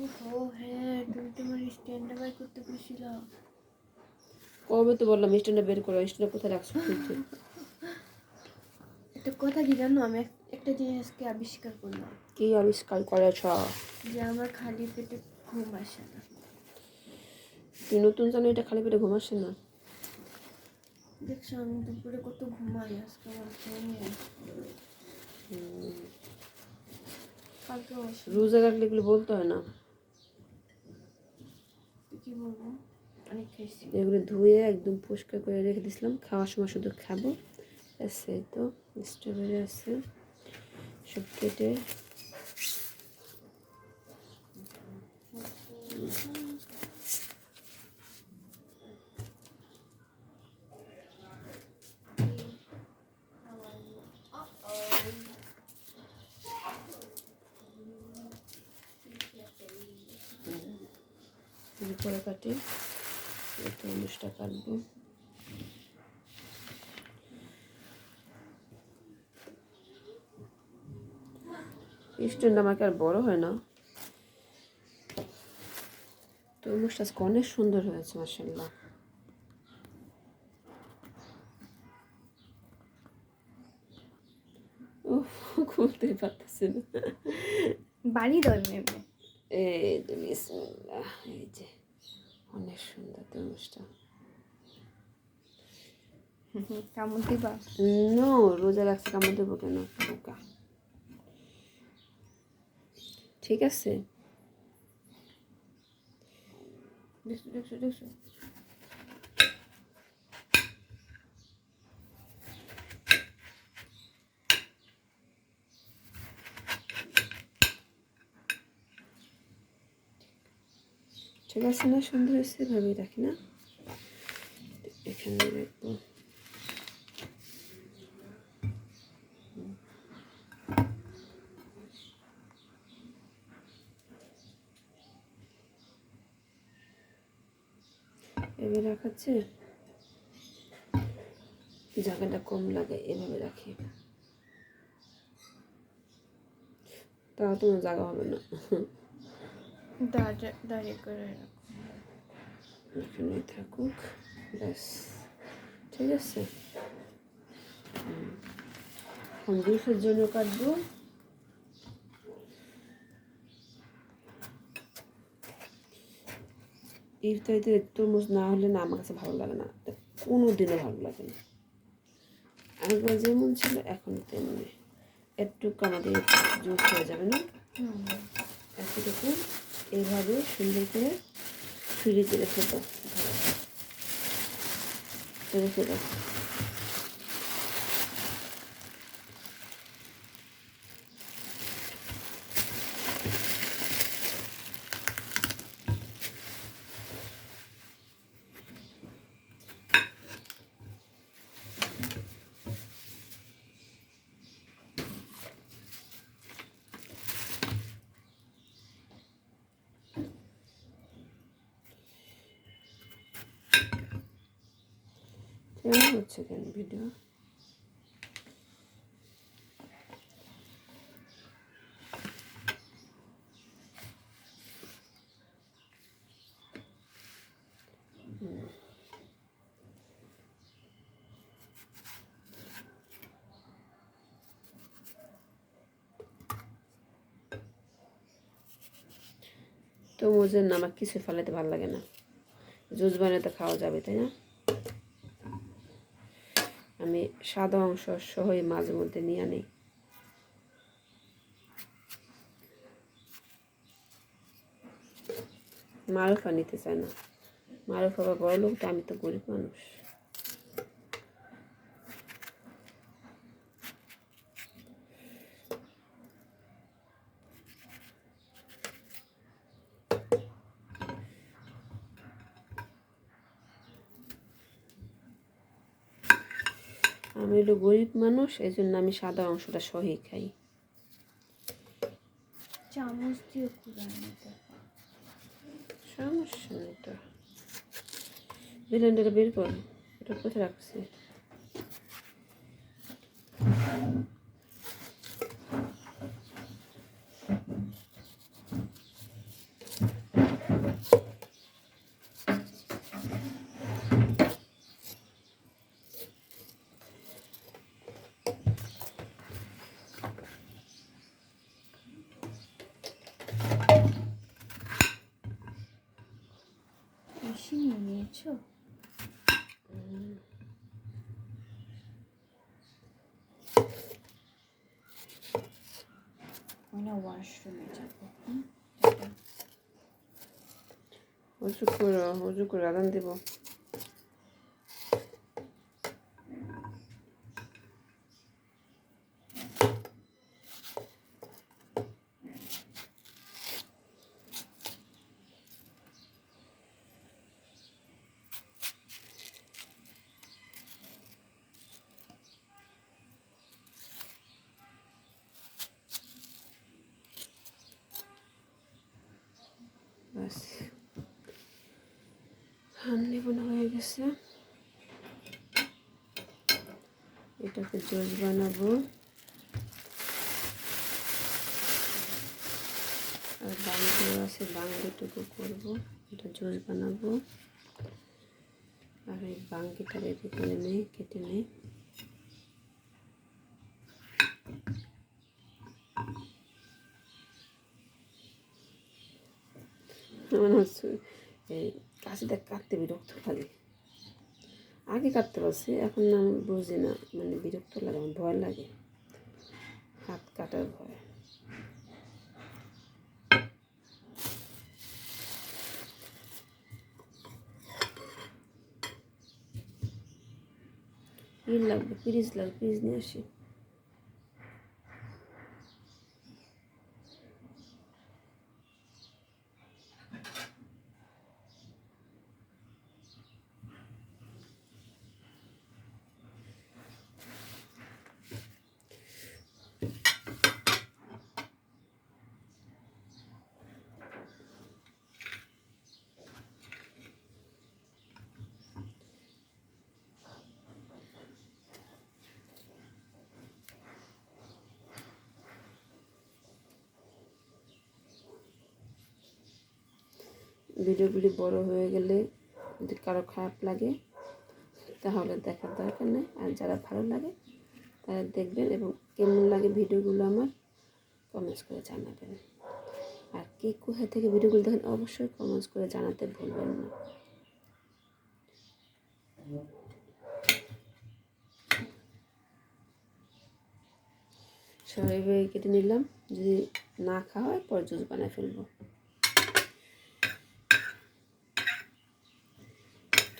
ও হ্যাঁ তুমি তোমার স্ট্যান্ডটা বাই করতে বলছিলাম কবে তো বললাম স্ট্যান্ডে বের করো স্ট্যান্ডে কোথায় রাখছো? খুলতে একটা কথা কি জানো? আমি একটা জিনিস আজকে আবিষ্কার করলাম। কি আবিষ্কার করেছ? যে আমার খালি পেটে ঘুম আসে না। তুই নতুন জানো এটা খালি পেটে ঘুমাসে না? দেখছ আমি দুপুরে কত ঘুমাই আজকে আমার ঘুম আসি। রোজা রাখলে এগুলো বলতে হয় না? এগুলো ধুয়ে একদম পরিষ্কার করে রেখে দিয়েছিলাম। খাওয়ার সময় শুধু খাব। আছে তো স্ট্রবেরি আছে। সব কেটে পরে কাটি একটু অনুষ্ঠা কাটবো স্ট্যান্ড আমাকে আর বড় হয় না। তরমুজটা আজকে অনেক সুন্দর হয়েছে মাসাল্লাহ উফ খুলতে পারতেছি না। বাড়ি এই যে বিসমিল্লাহ এই যে অনেক সুন্দর তরমুজটা কামড় দিবা? নো রোজা রাখছে কামড় দেবো কেন? বোকা। ঠিক আছে? দেখছ দেখছ দেখছ। ঠিক আছে না? সুন্দর হয়েছে ভাবেই রাখি না। এখানে রাখব। এভাবে রাখাচ্ছে। জায়গাটা কম লাগে এভাবে রাখি তাও তোমার জায়গা হবে না। দাঁড়িয়ে করে এখানে থাকুক ব্যাস। ঠিক আছে। এখন জন্য কাটবো। ইফতারিতে তরমুজ না হলে না আমার কাছে ভালো লাগে না। কোনো দিনও ভালো লাগে না। আগে যেমন ছিল, এখন তেমনি। একটু আমাদের জুস হয়ে যাবে না। এতটুকু এইভাবে সুন্দর করে ফ্রিজে রেখে দেবো রেখে দাও। কেমন হচ্ছে কেন ভিডিও তো মোজের নামাক কিছু ফেলাতে ভালো লাগে না। জুস বানাতে খাওয়া যাবে, তাই না? আমি সাদা অংশ সহই মাঝে মধ্যে নিয়ে আনি। মারুফা নিতে চায় না। মারুফা বা বড় লোকটা আমি তো গরিব মানুষ আমি হলো গরিব মানুষ এই জন্য আমি সাদা অংশটা সহি খাই। চামচ দিয়ে খুব সমস্যা নেই তো। ব্লেন্ডারে বের কর এটা কোথায় রাখছি বুঝছ ওই না ওয়াশরুমে যাব উজু করো উজু করে আদান দিব ব্যাস হান্ডি বোনা হয়ে গেছে এটাকে জুস বানাবো। আর বাঙ্গিও আছে, বাঙ্গিটুকু করব। এটা জুস বানাবো। আর এই বাঙ্গিটা রেডি করে নেই কেটে নেই মনে হচ্ছে, এই কাশিটা কাটতে বিরক্ত লাগে। আগে কাটতে পারছি এখন না আমি বুঝি না মানে বিরক্ত লাগে, আমার ভয় লাগে। হাত কাটার ভয়। ই লাগবে পিরিজ লাগবে পিরিজ নিয়ে আসি। ভিডিওগুলি বড় হয়ে গেলে যদি কারও খারাপ লাগে, তাহলে দেখার দরকার নেই। আর যারা ভালো লাগে, তারা দেখবেন এবং কেমন লাগে ভিডিওগুলো আমার কমেন্টস করে জানাবেন। আর কে কোথা থেকে ভিডিওগুলো দেখেন, অবশ্যই কমেন্টস করে জানাতে ভুলবেন না। সবাই কেটে নিলাম। যদি না খাওয়া হয়, পরে জুস বানায় ফেলব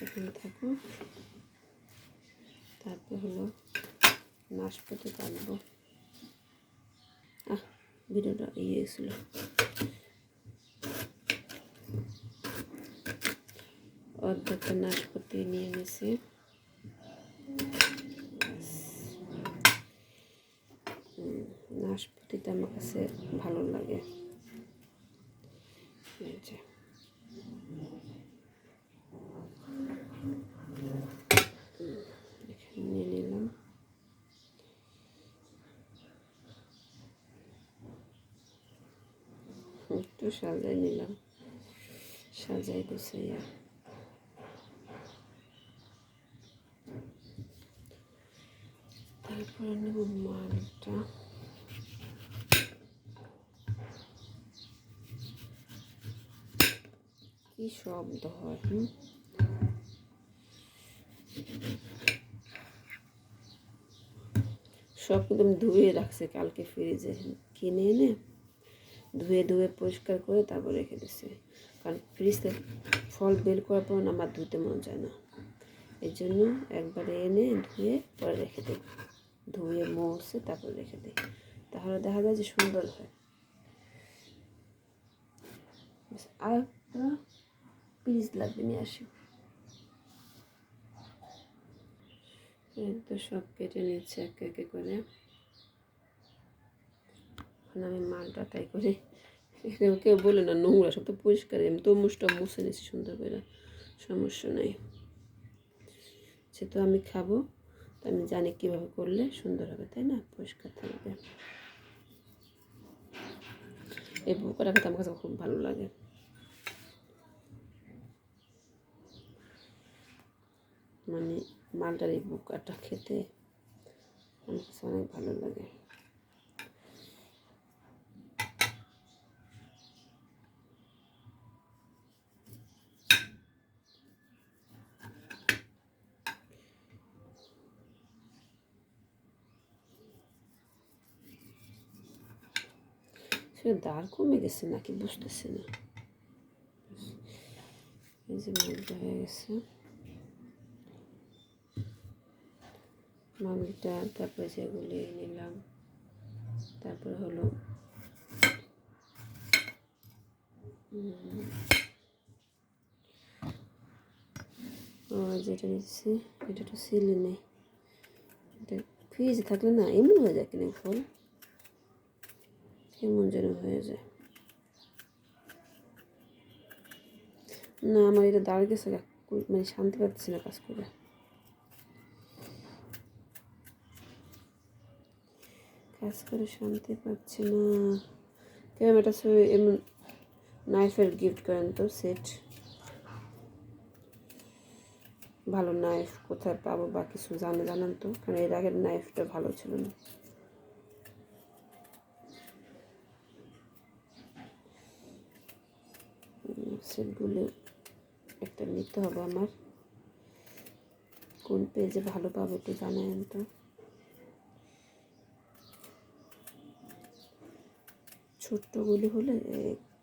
এখানে থাকো। তারপর হলো নাশপাতি কাটবো। আহ, ভিডিওটা ইয়ে ছিল। অর্ধেকটা নাশপাতি নিয়ে নিয়েছি নাশপাতিটা আমার কাছে ভালো লাগে এই যে এখানে নিয়ে নিলাম একটু সাজাই নিলাম। সাজাই গুছাইয়া। তারপরে নেব মালটা। কি শব্দ হয় সব একদম ধুয়ে রাখছে কালকে ফ্রিজে। কিনে এনে ধুয়ে ধুয়ে পরিষ্কার করে তারপর রেখে দিছি কারণ ফ্রিজে ফল বের করার পর আমার ধুতে মন যায় না। এই জন্য একবারে এনে ধুয়ে পরে রেখে দিই। ধুয়ে মরছে, তারপর রেখে দিই। তাহলে দেখা যায় যে সুন্দর হয়। আর একটা পিস লাগবে, নিয়ে আসি। তো সব কেটে নিচ্ছে এক একে করে। এখন আমি মালটা তাই করি এখানে কেউ বলে না, নোংরা সব তো পরিষ্কার আমি তো মুসটা মুছে নিচ্ছি সুন্দর করে, সমস্যা নাই। সে তো আমি খাব, তো আমি জানি কীভাবে করলে সুন্দর হবে, তাই না? পরিষ্কার থাকবে। এই বুকটা খেতে আমার কাছে খুব ভালো লাগে। মানে মালটার এই বুকাটা খেতে আমার কাছে অনেক ভালো লাগে। সেটা দাঁড় কমে গেছে নাকি বুঝতেছি না এই যে মালটা হয়ে গেছে মালটা তারপরে যেগুলি নিলাম তারপরে হলো যেটা নিচ্ছি এটা তো সিলি নেই এটা ফ্রিজে থাকলে না এমন হয়ে যায় কিনা ফল কেমন যেন হয়ে যায়। না, আমার এটা দাঁড় গেছে মানে শান্তি পাচ্ছি না কাজ করে। কাজ করে শান্তি পাচ্ছি না। কেমন একটা সে- এমন নাইফের গিফট করেন তো, সেট। ভালো নাইফ কোথায় পাবো বা কিছু জানে, জানান তো? কারণ এর আগের নাইফটা ভালো ছিল না। সেটগুলো একটা নিতে হবে আমার। কোন পেজে ভালো পাবো একটু জানায়েন তো ছোট্টগুলি হলে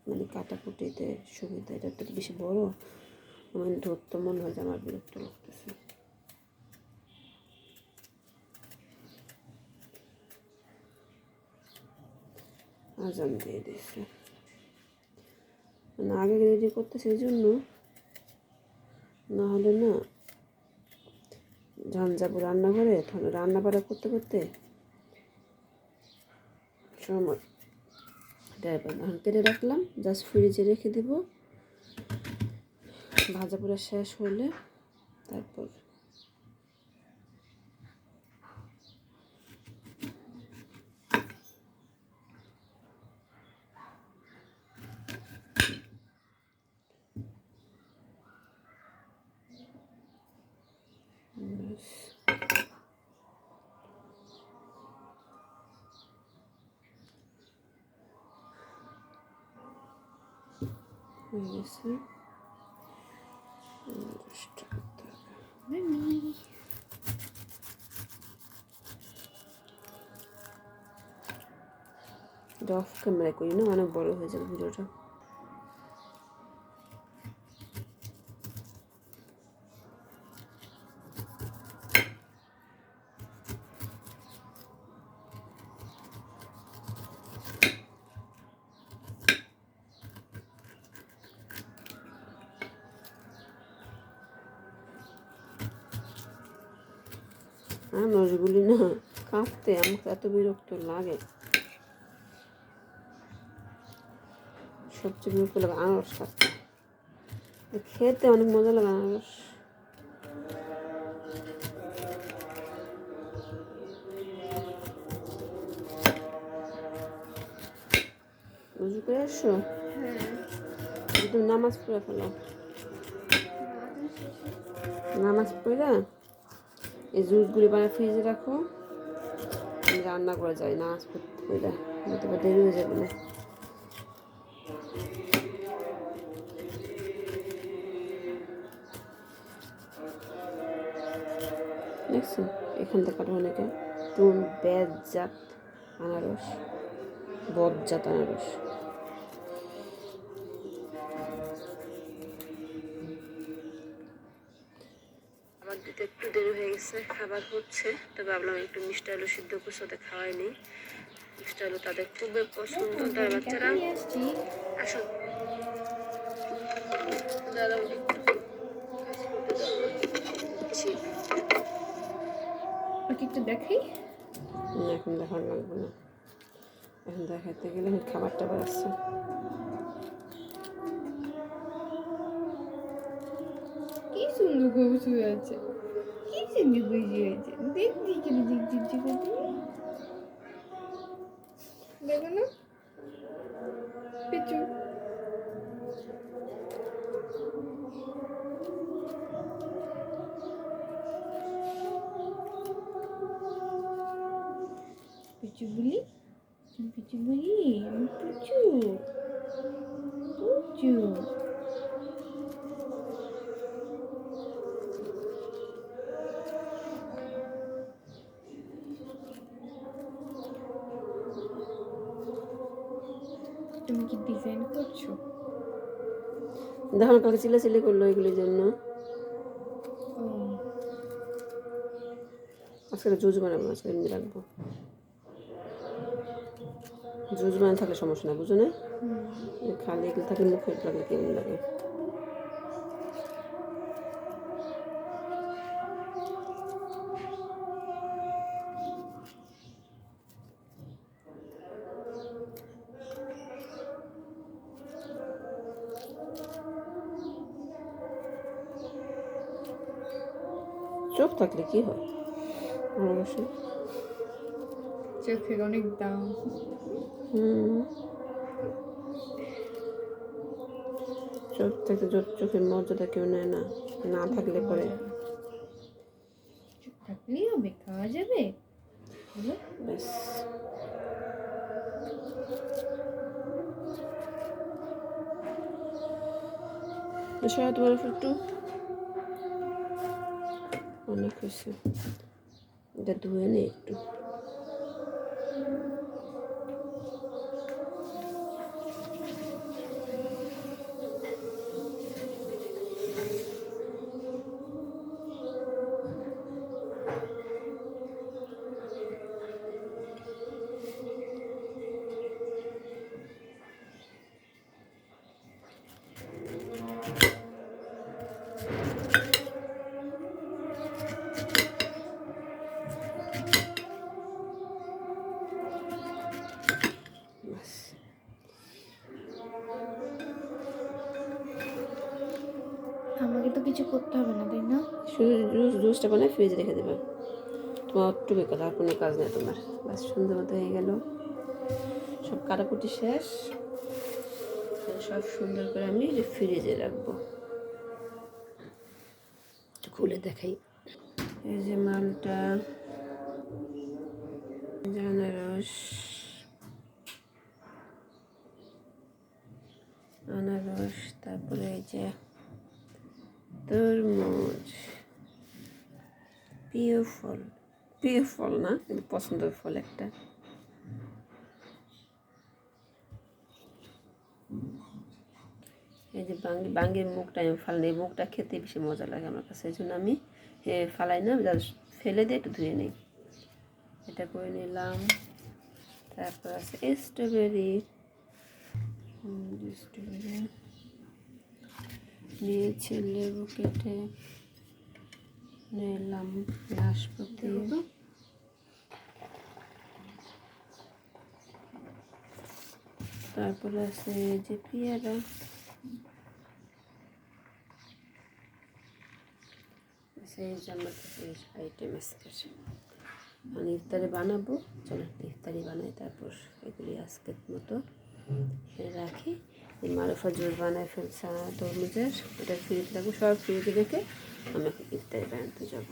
মানে কাটাকুটিতে সুবিধা, এটা তো বেশি বড়। আমার ধরতে মনে হয় যে আমার বিরক্ত লাগতেছে। আজান দিয়ে দিয়েছে। মানে আগে রেডি করতে সেই জন্য। নাহলে না যাব রান্নাঘরে রান্না বাড়া করতে করতে সময় ড্রাইভার কেটে রাখলাম জাস্ট ফ্রিজে রেখে দেব। ভাজা পুরো শেষ হলে তারপর ব্যাস। হয়ে গেছে দশটা করতে হবে। মামি এটা অফ ক্যামেরা করি না অনেক বড় হয়ে যাবে ভিডিওটা কাঁপতে আমাকে এত বিরক্ত লাগে। সবচেয়ে বিরক্ত লাগে আনারস কাটতে খেতে অনেক মজা লাগে আনারস। বুঝু করে আসছো হ্যাঁ। তুমি নামাজ পড়ে ফেলো। নামাজ পড়ে এই জুসগুলি বানিয়ে ফ্রিজে রাখো। রান্না করা যায় না পড়ে বা দেরি হয়ে যাবে না। এখান থেকে কাটবো অনেকে টুন বেজাত আনারস বদজাত আনারস। দিতে একটু দেরি হয়ে গেছে খাবার হচ্ছে। তো ভাবলাম একটু মিষ্টি আলু সিদ্ধ করে সাথে খাওয়াই নি মিষ্টি আলু তাদের খুবই পছন্দ তার বাচ্চারা নিয়ে আসছি আসো দাঁড়াও একটু দেখাই। না, এখন দেখার লাগবে না। এখন দেখাতে গেলে খাবার টাবার আসছে কি সুন্দর করে শুয়ে আছে। কি সুন্দর করে শুয়ে আছে দেখ দিকে দিক দিক দিক করতে দেখো তুমি কি ডিজাইন করছ? দেখো কালকে চিল্লাচিল্লি করল এগুলোর জন্য। আজকে জুস বানাবো আজকে এমনি রাখব। জুস বানানো থাকলে সমস্যা না বুঝো না খালি এগুলো থাকলে মুখে লাগলে কেমন লাগে? চোখ থাকলে কি হয়? অবশ্য চোখের অনেক দাম। হুম। চোখ থেকে চোখ- চোখের মর্যাদা কেউ নেয় না। না থাকলে পরে। চোখ থাকলেই হবে খাওয়া যাবে? ব্যাস। সবাই তোমার উপর একটু অনেক কিছু এটা ধুয়ে নেই একটু। করতে হবে না, তাই না? শুধু জুস জুসটা বানায় ফ্রিজে রেখে দেবে। তোমার অটুকু কথা আর কোনো কাজ নেই তোমার। বাস সুন্দর মতো হয়ে গেল। সব কাটাকুটি শেষ। সব সুন্দর করে আমি ফ্রিজে রাখব। খুলে দেখাই। এই যে মালটা আনারস আনারস, তারপরে এই যে তরমুজ। প্রিয় ফল। প্রিয় ফল না, কিন্তু পছন্দের ফল একটা। এই যে বাঙ্গি, বাঙ্গির মুখটা আমি ফালাই এই মুখটা খেতে বেশি মজা লাগে আমার কাছে, এই জন্য আমি ফালাই না ফেলে দিয়ে একটু ধুয়ে নিই। এটা করে নিলাম। তারপর আছে স্ট্রবেরি স্ট্রবেরি নিয়েছি লেবু কেটে নিলাম নাশপাতি। তারপরে আছে যে পেয়ারা। সেই যে আমার কাছে আইটেম আছে আমি ইফতারি বানাবো, চলো ইফতারি বানাই, তারপর এগুলি আজকের মতো রাখি। মারুফা জোর বানায় ফেলছে তরমুজের ওটা ফ্রিজ থাকব সব ফ্রিতে রেখে আমি ইফতারি বানাতে যাব।